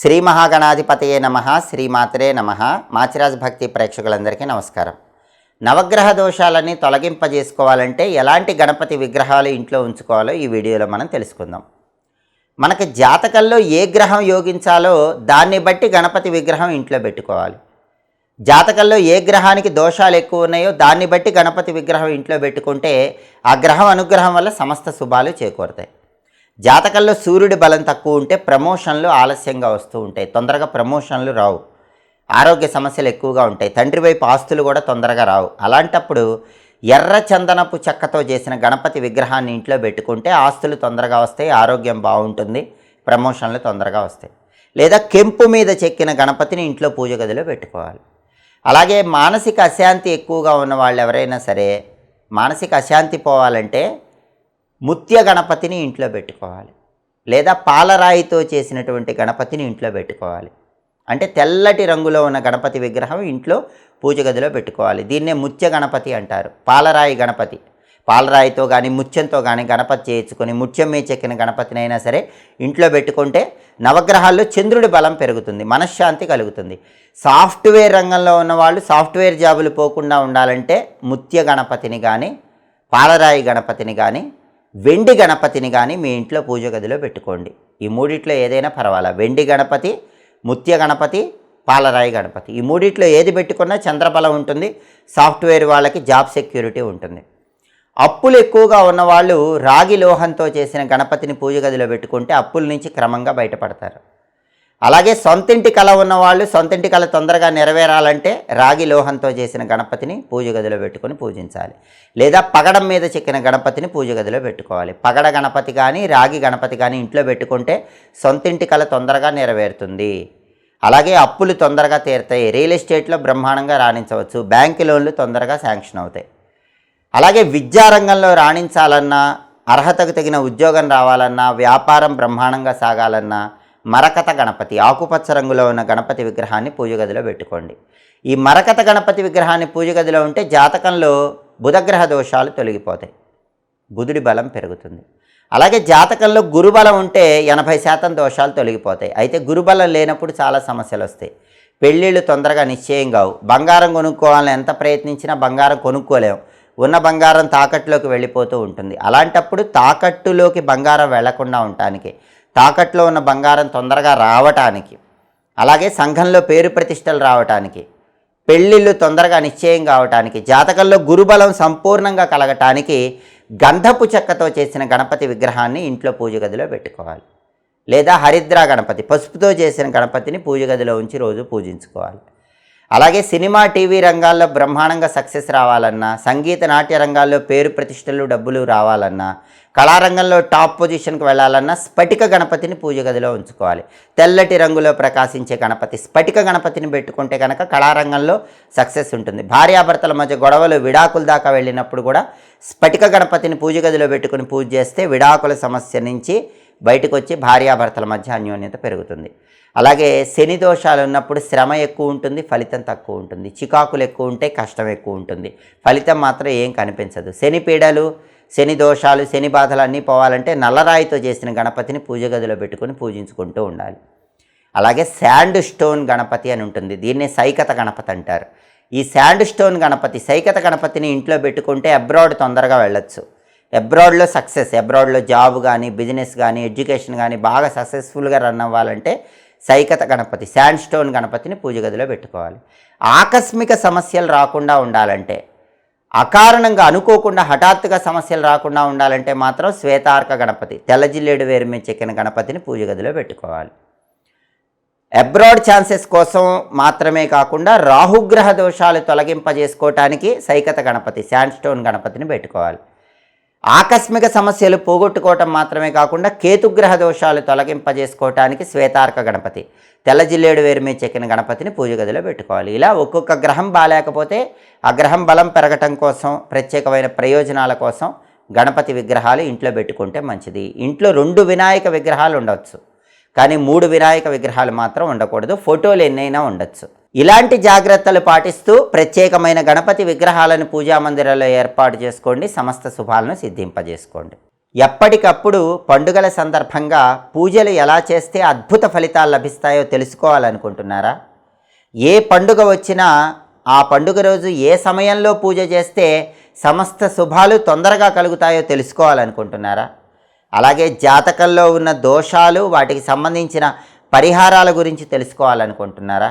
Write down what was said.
శ్రీ మహాగణాధిపతయే నమ శ్రీమాతరే నమ. మాచిరాజ్ భక్తి ప్రేక్షకులందరికీ నమస్కారం. నవగ్రహ దోషాలని తొలగింపజేసుకోవాలంటే ఎలాంటి గణపతి విగ్రహాలు ఇంట్లో ఉంచుకోవాలో ఈ వీడియోలో మనం తెలుసుకుందాం. మనకి జాతకంలో ఏ గ్రహం యోగించాలో దాన్ని బట్టి గణపతి విగ్రహం ఇంట్లో పెట్టుకోవాలి. జాతకంలో ఏ గ్రహానికి దోషాలు ఎక్కువ ఉన్నాయో దాన్ని బట్టి గణపతి విగ్రహం ఇంట్లో పెట్టుకుంటే ఆ గ్రహం అనుగ్రహం వల్ల సమస్త శుభాలు చేకూరుతాయి. జాతకంలో సూర్యుడి బలం తక్కువ ఉంటే ప్రమోషన్లు ఆలస్యంగా వస్తూ ఉంటాయి. తొందరగా ప్రమోషన్లు రావు. ఆరోగ్య సమస్యలు ఎక్కువగా ఉంటాయి. తండ్రి వైపు ఆస్తులు కూడా తొందరగా రావు. అలాంటప్పుడు ఎర్ర చందనపు చెక్కతో చేసిన గణపతి విగ్రహాన్ని ఇంట్లో పెట్టుకుంటే ఆస్తులు తొందరగా వస్తాయి ఆరోగ్యం బాగుంటుంది ప్రమోషన్లు తొందరగా వస్తాయి. లేదా కెంపు మీద చెక్కిన గణపతిని ఇంట్లో పూజ గదిలో పెట్టుకోవాలి. అలాగే మానసిక అశాంతి ఎక్కువగా ఉన్న వాళ్ళు ఎవరైనా సరే మానసిక అశాంతి పోవాలంటే ముత్య గణపతిని ఇంట్లో పెట్టుకోవాలి. లేదా పాలరాయితో చేసినటువంటి గణపతిని ఇంట్లో పెట్టుకోవాలి. అంటే తెల్లటి రంగులో ఉన్న గణపతి విగ్రహం ఇంట్లో పూజ గదిలో పెట్టుకోవాలి. దీన్నే ముత్య గణపతి అంటారు. పాలరాయి గణపతి. పాలరాయితో కానీ ముత్యంతో కానీ గణపతి చేయించుకొని ముత్యం మీద చెక్కిన అయినా సరే ఇంట్లో పెట్టుకుంటే నవగ్రహాల్లో చంద్రుడి బలం పెరుగుతుంది. మనశ్శాంతి కలుగుతుంది. సాఫ్ట్వేర్ రంగంలో ఉన్న వాళ్ళు సాఫ్ట్వేర్ జాబులు పోకుండా ఉండాలంటే ముత్య గణపతిని కానీ పాలరాయి గణపతిని కానీ వెండి గణపతిని కానీ మీ ఇంట్లో పూజ గదిలో పెట్టుకోండి. ఈ మూడిట్లో ఏదైనా పర్వాలా? వెండి గణపతి ముత్య గణపతి పాలరాయి గణపతి. ఈ మూడిట్లో ఏది పెట్టుకున్నా చంద్రబలం ఉంటుంది సాఫ్ట్వేర్ వాళ్ళకి జాబ్ సెక్యూరిటీ ఉంటుంది. అప్పులు ఎక్కువగా ఉన్నవాళ్ళు రాగి లోహంతో చేసిన గణపతిని పూజ గదిలో పెట్టుకుంటే అప్పుల నుంచి క్రమంగా బయటపడతారు. అలాగే సొంతింటి కళ ఉన్నవాళ్ళు సొంతింటి కళ తొందరగా నెరవేరాలంటే రాగి లోహంతో చేసిన గణపతిని పూజ గదిలో పెట్టుకొని పూజించాలి. లేదా పగడం మీద చెక్కిన గణపతిని పూజ గదిలో పెట్టుకోవాలి. పగడ గణపతి కానీ రాగి గణపతి కానీ ఇంట్లో పెట్టుకుంటే సొంతింటి కళ తొందరగా నెరవేరుతుంది. అలాగే అప్పులు తొందరగా తీరుతాయి. రియల్ ఎస్టేట్లో బ్రహ్మాండంగా రాణించవచ్చు. బ్యాంక్ లోన్లు తొందరగా శాంక్షన్ అవుతాయి. అలాగే విద్యారంగంలో రాణించాలన్నా అర్హతకు తగిన ఉద్యోగం రావాలన్నా వ్యాపారం బ్రహ్మాండంగా సాగాలన్నా మరకత గణపతి ఆకుపచ్చ రంగులో ఉన్న గణపతి విగ్రహాన్ని పూజగదిలో పెట్టుకోండి. ఈ మరకత గణపతి విగ్రహాన్ని పూజగదిలో ఉంటే జాతకంలో బుధగ్రహ దోషాలు తొలగిపోతాయి. బుధుడి బలం పెరుగుతుంది. అలాగే జాతకంలో గురుబలం ఉంటే ఎనభై శాతం దోషాలు తొలగిపోతాయి. అయితే గురుబలం లేనప్పుడు చాలా సమస్యలు వస్తాయి. పెళ్ళిళ్ళు తొందరగా నిశ్చయం కావు. బంగారం కొనుక్కోవాలని ఎంత ప్రయత్నించినా బంగారం కొనుక్కోలేము ఉన్న బంగారం తాకట్టులోకి వెళ్ళిపోతూ ఉంటుంది. అలాంటప్పుడు తాకట్టులోకి బంగారం వెళ్ళకుండా ఉండటానికి తాకట్లో ఉన్న బంగారం తొందరగా రావటానికి అలాగే సంఘంలో పేరు ప్రతిష్టలు రావటానికి పెళ్ళిళ్ళు తొందరగా నిశ్చయం కావటానికి జాతకంలో గురుబలం సంపూర్ణంగా కలగటానికి గంధపు చెక్కతో చేసిన గణపతి విగ్రహాన్ని ఇంట్లో పూజ గదిలో పెట్టుకోవాలి. లేదా హరిద్రా గణపతి పసుపుతో చేసిన గణపతిని పూజ గదిలో ఉంచి రోజు పూజించుకోవాలి. అలాగే సినిమా టీవీ రంగాల్లో బ్రహ్మాండంగా సక్సెస్ రావాలన్నా సంగీత నాట్య రంగాల్లో పేరు ప్రతిష్టలు డబ్బులు రావాలన్నా కళారంగంలో టాప్ పొజిషన్కి వెళ్ళాలన్నా స్ఫటిక గణపతిని పూజ గదిలో ఉంచుకోవాలి. తెల్లటి రంగులో ప్రకాశించే గణపతి స్ఫటిక గణపతిని పెట్టుకుంటే కనుక కళారంగంలో సక్సెస్ ఉంటుంది. భార్యాభర్తల మధ్య గొడవలు విడాకుల దాకా వెళ్ళినప్పుడు కూడా స్ఫటిక గణపతిని పూజ గదిలో పెట్టుకుని పూజ చేస్తే విడాకుల సమస్య నుంచి బయటకు వచ్చి భార్యాభర్తల మధ్య అన్యోన్యత పెరుగుతుంది. అలాగే శని దోషాలు ఉన్నప్పుడు శ్రమ ఎక్కువ ఉంటుంది ఫలితం తక్కువ ఉంటుంది. చికాకులు ఎక్కువ ఉంటే కష్టం ఎక్కువ ఉంటుంది. ఫలితం మాత్రం ఏం కనిపించదు. శని పీడలు శని దోషాలు శని బాధలు అన్నీ పోవాలంటే నల్లరాయితో చేసిన గణపతిని పూజ గదిలో పెట్టుకొని పూజించుకుంటూ ఉండాలి. అలాగే శాండ్ స్టోన్ గణపతి అని ఉంటుంది. దీన్నే సైకత గణపతి అంటారు. ఈ శాండ్ స్టోన్ గణపతి సైకత గణపతిని ఇంట్లో పెట్టుకుంటే అబ్రాడ్ తొందరగా వెళ్ళొచ్చు. అబ్రాడ్లో సక్సెస్ అబ్రాడ్లో జాబ్ కానీ బిజినెస్ కానీ ఎడ్యుకేషన్ కానీ బాగా సక్సెస్ఫుల్గా రన్ అవ్వాలంటే సైకత గణపతి శాండ్ స్టోన్ గణపతిని పూజ గదిలో పెట్టుకోవాలి. ఆకస్మిక సమస్యలు రాకుండా ఉండాలంటే అకారణంగా అనుకోకుండా హఠాత్తుగా సమస్యలు రాకుండా ఉండాలంటే మాత్రం శ్వేతార్క గణపతి తెల్లజిల్లేడు వేరు మీద చెక్కిన గణపతిని పూజ గదిలో పెట్టుకోవాలి. అబ్రాడ్ ఛాన్సెస్ కోసం మాత్రమే కాకుండా రాహుగ్రహ దోషాలు తొలగింపజేసుకోవటానికి సైకత గణపతి శాండ్ స్టోన్ గణపతిని పెట్టుకోవాలి. ఆకస్మిక సమస్యలు పోగొట్టుకోవటం మాత్రమే కాకుండా కేతుగ్రహ దోషాలు తొలగింపజేసుకోవటానికి శ్వేతార్క గణపతి తెల్ల జిల్లేడు వేరు మీద చెక్కిన గణపతిని పూజ గదిలో పెట్టుకోవాలి. ఇలా ఒక్కొక్క గ్రహం బాగాలేకపోతే ఆ గ్రహం బలం పెరగటం కోసం ప్రత్యేకమైన ప్రయోజనాల కోసం గణపతి విగ్రహాలు ఇంట్లో పెట్టుకుంటే మంచిది. ఇంట్లో రెండు వినాయక విగ్రహాలు ఉండవచ్చు కానీ మూడు వినాయక విగ్రహాలు మాత్రం ఉండకూడదు. ఫోటోలు ఎన్నైనా ఉండొచ్చు. ఇలాంటి జాగ్రత్తలు పాటిస్తూ ప్రత్యేకమైన గణపతి విగ్రహాలను పూజా మందిరాల్లో ఏర్పాటు చేసుకోండి సమస్త శుభాలను సిద్ధింపజేసుకోండి. ఎప్పటికప్పుడు పండుగల సందర్భంగా పూజలు ఎలా చేస్తే అద్భుత ఫలితాలు లభిస్తాయో తెలుసుకోవాలనుకుంటున్నారా? ఏ పండుగ వచ్చినా ఆ పండుగ రోజు ఏ సమయంలో పూజ చేస్తే సమస్త శుభాలు తొందరగా కలుగుతాయో తెలుసుకోవాలనుకుంటున్నారా? అలాగే జాతకంలో ఉన్న దోషాలు వాటికి సంబంధించిన పరిహారాల గురించి తెలుసుకోవాలనుకుంటున్నారా?